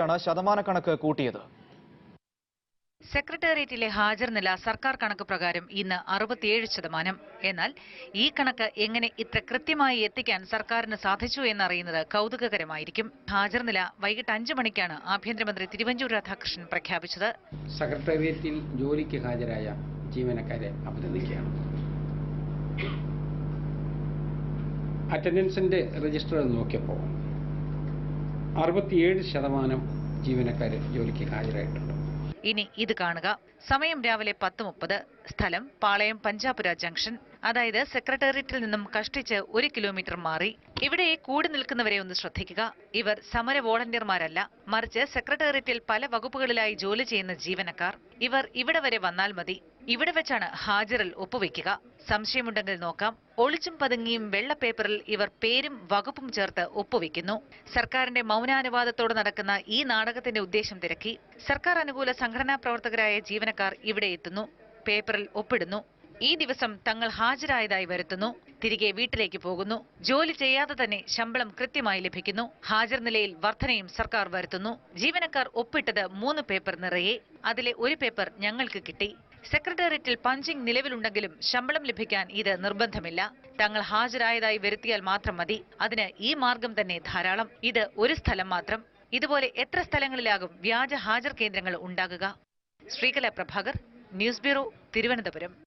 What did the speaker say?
ാണ് ശതമാനക്കണക്ക് കൂട്ടിയത്. സെക്രട്ടേറിയറ്റിലെ ഹാജർ നില സർക്കാർ കണക്ക് പ്രകാരം ഇന്ന് അറുപത്തിയേഴ് ശതമാനം. എന്നാൽ ഈ കണക്ക് എങ്ങനെ ഇത്ര കൃത്യമായി എത്തിക്കാൻ സർക്കാരിന് സാധിച്ചു എന്നറിയുന്നത് കൗതുകകരമായിരിക്കും. ഹാജർ നില വൈകിട്ട് അഞ്ചു മണിക്കാണ് ആഭ്യന്തരമന്ത്രി തിരുവഞ്ചൂർ രാധാകൃഷ്ണൻ പ്രഖ്യാപിച്ചത്. സെക്രട്ടേറിയറ്റിൽ ജോലിക്ക് ഹാജരായ ജീവനക്കാരെ അഭിനന്ദിക്കുകയാണ്. അറ്റൻഡൻസിന്റെ രജിസ്റ്റർ നോക്കിയപ്പോൾ അറുപത്തിയേഴ് ശതമാനം ജീവനക്കാർ ജോലിക്ക് ഹാജരായിട്ടുണ്ട്. ഇനി ഇത് കാണുക. സമയം രാവിലെ പത്ത് മുപ്പത്. സ്ഥലം പാളയം പഞ്ചാപുര ജംഗ്ഷൻ. അതായത് സെക്രട്ടേറിയറ്റിൽ നിന്നും കഷ്ടിച്ച് ഒരു കിലോമീറ്റർ മാറി. ഇവിടെ കൂടി നിൽക്കുന്നവരെ ഒന്ന് ശ്രദ്ധിക്കുക. ഇവർ സമര വോളണ്ടിയർമാരല്ല. മറിച്ച് സെക്രട്ടേറിയറ്റിൽ പല വകുപ്പുകളിലായി ജോലി ചെയ്യുന്ന ജീവനക്കാർ. ഇവർ ഇവിടെ വരെ വന്നാൽ മതി. ഇവിടെ വെച്ചാണ് ഹാജറിൽ ഒപ്പുവെക്കുക. സംശയമുണ്ടെങ്കിൽ നോക്കാം. ഒളിച്ചും പതുങ്ങിയും വെള്ള പേപ്പറിൽ ഇവർ പേരും വകുപ്പും ചേർത്ത് ഒപ്പുവെക്കുന്നു. സർക്കാരിന്റെ മൗനാനുവാദത്തോടെ നടക്കുന്ന ഈ നാടകത്തിന്റെ ഉദ്ദേശം തിരക്കി. സർക്കാർ അനുകൂല സംഘടനാ പ്രവർത്തകരായ ജീവനക്കാർ ഇവിടെ എത്തുന്നു. പേപ്പറിൽ ഒപ്പിടുന്നു. ഈ ദിവസം തങ്ങൾ ഹാജരായതായി വരുത്തുന്നു. തിരികെ വീട്ടിലേക്ക് പോകുന്നു. ജോലി ചെയ്യാതെ തന്നെ ശമ്പളം കൃത്യമായി ലഭിക്കുന്നു. ഹാജർ നിലയിൽ വർധനയും സർക്കാർ വരുത്തുന്നു. ജീവനക്കാർ ഒപ്പിട്ടത് മൂന്ന് പേപ്പർ നിറയെ. അതിലെ ഒരു പേപ്പർ ഞങ്ങൾക്ക് കിട്ടി. സെക്രട്ടേറിയറ്റിൽ പഞ്ചിംഗ് നിലവിലുണ്ടെങ്കിലും ശമ്പളം ലഭിക്കാൻ ഇത് നിർബന്ധമില്ല. തങ്ങൾ ഹാജരായതായി വരുത്തിയാൽ മാത്രം മതി. അതിന് ഈ മാർഗം തന്നെ ധാരാളം. ഇത് ഒരു സ്ഥലം മാത്രം. ഇതുപോലെ എത്ര സ്ഥലങ്ങളിലാകും വ്യാജ ഹാജർ കേന്ദ്രങ്ങൾ ഉണ്ടാകുക? Sreekala Prabhakar news bureau Thiruvananthapuram.